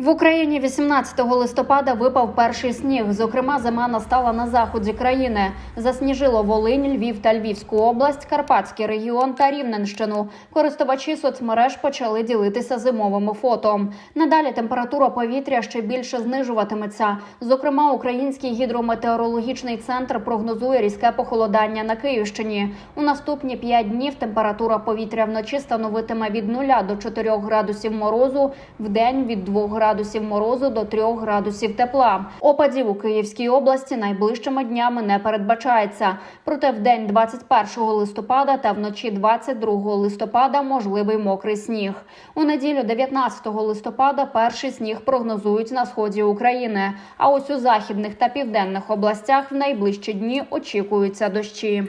В Україні 18 листопада випав перший сніг. Зокрема, зима настала на заході країни. Засніжило Волинь, Львів та Львівську область, Карпатський регіон та Рівненщину. Користувачі соцмереж почали ділитися зимовими фото. Надалі температура повітря ще більше знижуватиметься. Зокрема, Український гідрометеорологічний центр прогнозує різке похолодання на Київщині. У наступні 5 днів температура повітря вночі становитиме від 0 до 4 градусів морозу, в день від 2 градусів морозу до 3 градусів тепла. Опадів у Київській області найближчими днями не передбачається. Проте в день 21 листопада та вночі 22 листопада можливий мокрий сніг. У неділю 19 листопада перший сніг прогнозують на сході України. А ось у західних та південних областях в найближчі дні очікуються дощі.